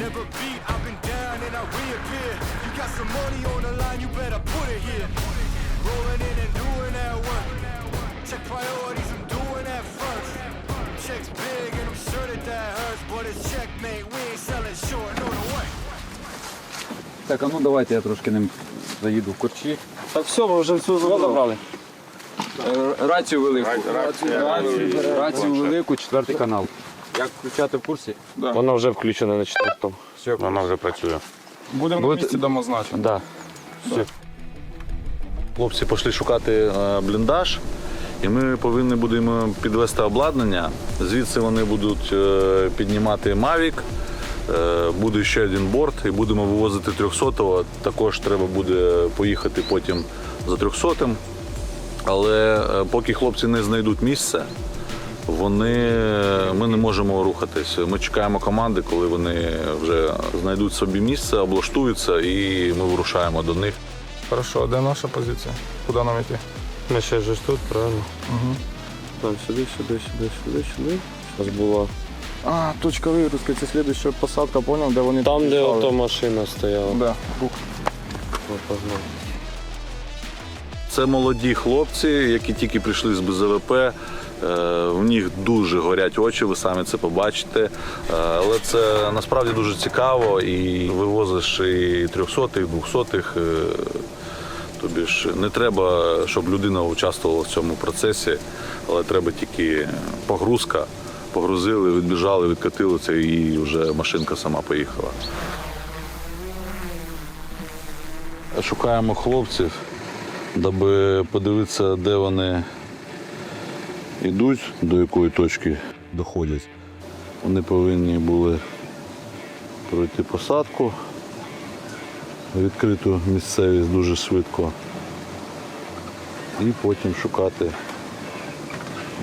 Never beat, I've been down and I reappear. You got some money on the line, you better Так, а ну давайте я трошки ним заїду в корчі. Так все, ми вже всю забрали. Е, Рацію велику. Рацію, рацію велику, четвертий канал. Як включати в курсі? Воно вже включене на четвертому. Вона вже працює. Будемо на місці дамо значення. Да. Хлопці пішли шукати е, бліндаж, і ми повинні будемо підвести обладнання. Звідси вони будуть е, піднімати Mavic, е, буде ще один борт і будемо вивозити 300-го. Також треба буде поїхати потім за 300-м. Але е, поки хлопці не знайдуть місце, вони, ми не можемо рухатись. Ми чекаємо команди, коли вони вже знайдуть собі місце, облаштуються і ми вирушаємо до них. Хорошо, де наша позиція? Куди нам йти? Ми ще ж тут, правильно? Угу. Там сюди, сюди, сюди, сюди, сюди. Зараз була. А, точка вигрузки, це слідуюча посадка, поняв, де вони Там, де ото машина стояла. Да, рух. Це молоді хлопці, які тільки прийшли з БЗВП. Е, В них дуже горять очі, ви самі це побачите. Е, Але це насправді дуже цікаво і вивозиш і 300-х, 200-х. Тобі ж не треба, щоб людина участвувала в цьому процесі, але треба тільки погрузка. Погрузили, відбіжали, відкатили це і вже машинка сама поїхала. Шукаємо хлопців, даби подивитися, де вони йдуть, до якої точки доходять. Вони повинні були пройти посадку, відкриту місцевість дуже швидко. І потім шукати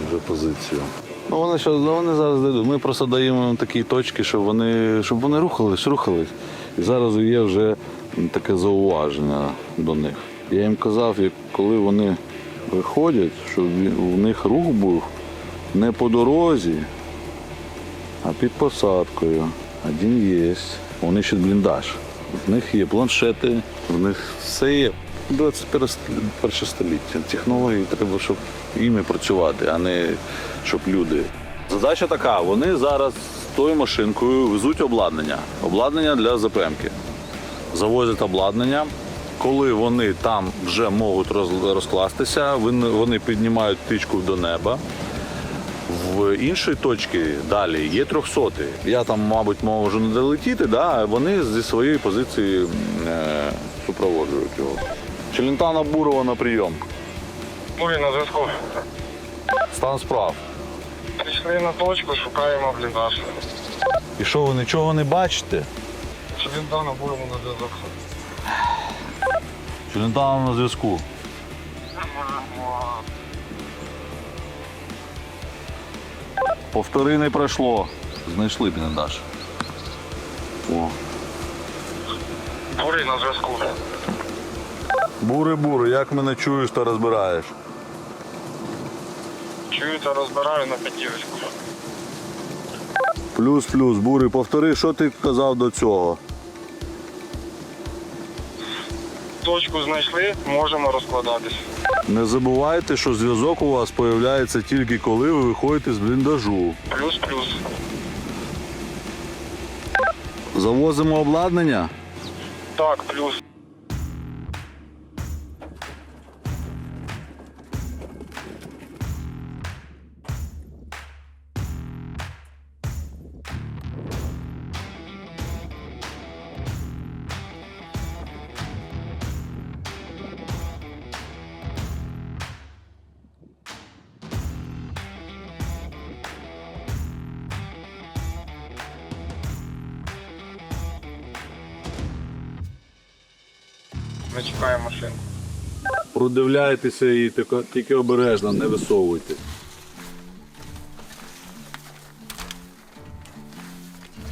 вже позицію. Ну, вони, щас, ну, вони зараз дійдуть. Ми просто даємо такі точки, щоб вони, щоб вони рухались, рухались. І зараз є вже таке зауваження до них. Я їм казав, коли вони виходять, щоб у них рух був не по дорозі, а під посадкою. Один є. Вони ще бліндаж. В них є планшети, в них все є. 21 століття. Технології треба, щоб іми працювати, а не щоб люди. Задача така: вони зараз тою машинкою везуть обладнання. Обладнання для ЗПМки. Завозять обладнання. Коли вони там вже можуть розкластися, вони- піднімають птичку до неба. В іншій точці далі є 300. Я там, мабуть, можу не долетіти, да? а вони зі своєї позиції е, супроводжують його. Челентана Бурова на прийом. Бурі на зв'язку. Стан справ. Прийшли на точку, шукаємо бліндаж. І що ви нічого не бачите? Чи він дав на зв'язок? Челентана на зв'язку. Повтори не пройшло. Знайшли бліндаж. О. Бурі на зв'язку. Бури-бури, як мене чуєш та розбираєш? Чую та розбираю на п'ятірочку. Плюс-плюс, бури, повтори, що ти казав до цього? Точку знайшли, можемо розкладатись. Не забувайте, що зв'язок у вас з'являється тільки коли ви виходите з бліндажу. Плюс-плюс. Завозимо обладнання. Так, плюс. Ми чекаємо машину. Продивляйтеся і тільки, тільки обережно, не висовуйте.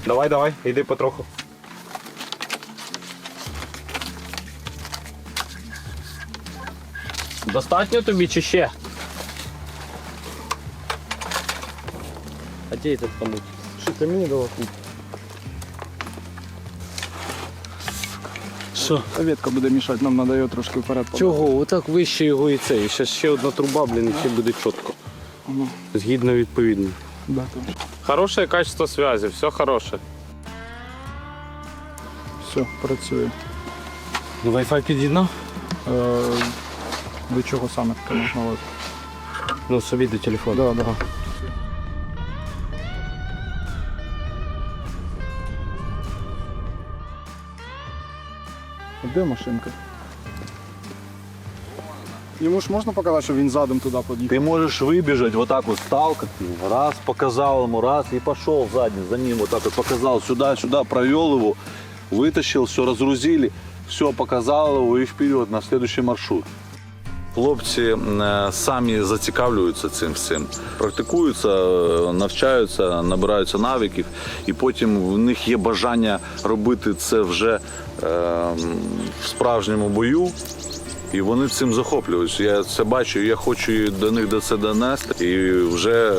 Давай, давай, йди потроху. Достатньо тобі чи ще? А де этот хомут? Що камінь дала? Що? Ветка буде мішати, нам треба її трошки вперед. Чого? Отак вище його і це. І ще, ще одна труба, блін, і ще буде чітко. Ну. Згідно відповідно. Да, там. Хорошее качество связи, все хороше. Все, працює. Wi-Fi під'єднав? Е, до чого саме таке можна? Ну, собі до телефону. Да, да. Де машинка? Йому ж можна показати, що він задом туди під'їхав? Ты можешь выбежать, вот так вот стал, как ты, раз, показал ему, раз, и пошел сзади за ним, вот так вот показал, сюда, сюда, провел его, вытащил, все разгрузили, все, показал его и вперед на следующий маршрут. Хлопці самі зацікавлюються цим всім, практикуються, е, навчаються, набираються навиків, і потім в них є бажання робити це вже е, в справжньому бою. І вони цим захоплюються. Я це бачу, я хочу до них до це донести. І вже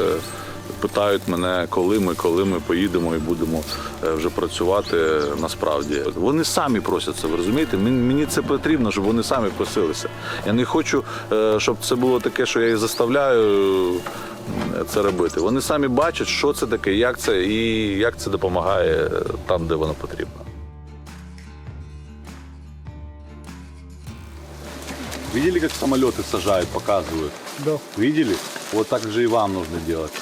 питають мене, коли ми, коли ми поїдемо і будемо е, вже працювати насправді. Вони самі просять це, ви розумієте? Мені це потрібно, щоб вони самі просилися. Я не хочу, е, щоб це було таке, що я їх заставляю е, це робити. Вони самі бачать, що це таке, як це і як це допомагає там, де воно потрібно. Видели, как самолеты сажают, показывают? Да. Видели? Вот так же и вам нужно делать.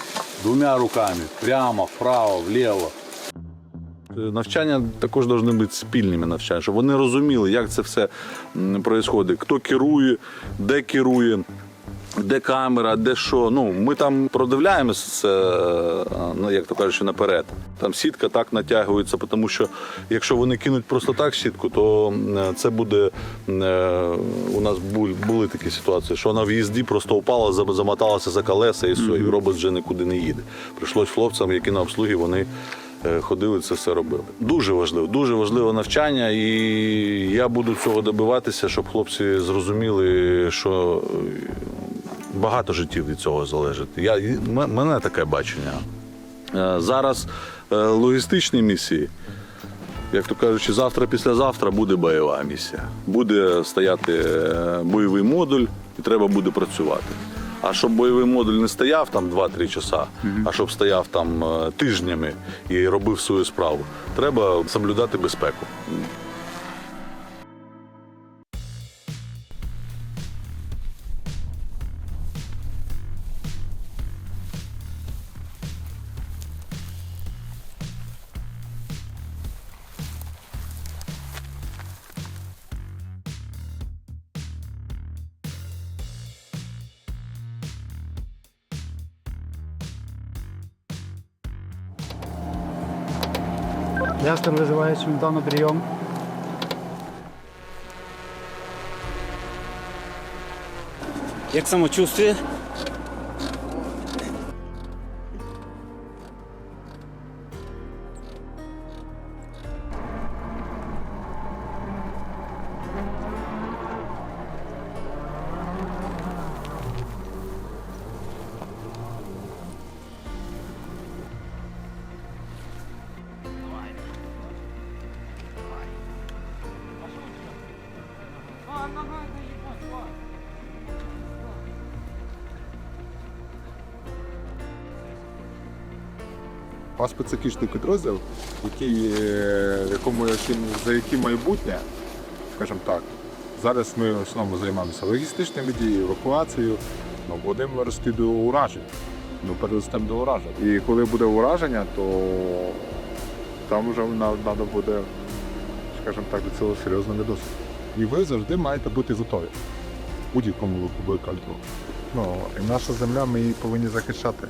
Двумя руками. Прямо, вправо, вліво. Навчання також повинні бути спільними навчання, щоб вони розуміли, як це все відбувається, хто керує, де керує, де камера, де що. Ну, ми там продивляємося це, е, ну, як то кажучи, наперед. Там сітка так натягується, тому що якщо вони кинуть просто так сітку, то це буде. е, У нас були такі ситуації, що вона в їзді просто упала, замоталася за колеса і все, і робот вже нікуди не їде. Прийшлось хлопцям, які на обслугі, вони е, ходили, це все робили. Дуже важливо, дуже важливе навчання, і я буду цього добиватися, щоб хлопці зрозуміли, що багато життів від цього залежить. Я, мене таке бачення. Е, Зараз е, логістичні місії, як то кажучи, завтра, післязавтра буде бойова місія. Буде стояти е, бойовий модуль і треба буде працювати. А щоб бойовий модуль не стояв там 2-3 часа, а щоб стояв там тижнями і робив свою справу, треба соблюдати безпеку. Я вызывающим данный прием. Як самочувствие? Специфічний підрозділ, який, е, якому яким, за яким майбутнє, скажімо так, зараз ми в основному займаємося логістичними діями, евакуацією, ну, рости до уражень. Ну, переростемо до уражень. І коли буде ураження, то там вже треба буде, скажімо так, до цього серйозно не досить. І ви завжди маєте бути готові будь-якому випадку. Ну, і наша земля, ми її повинні захищати.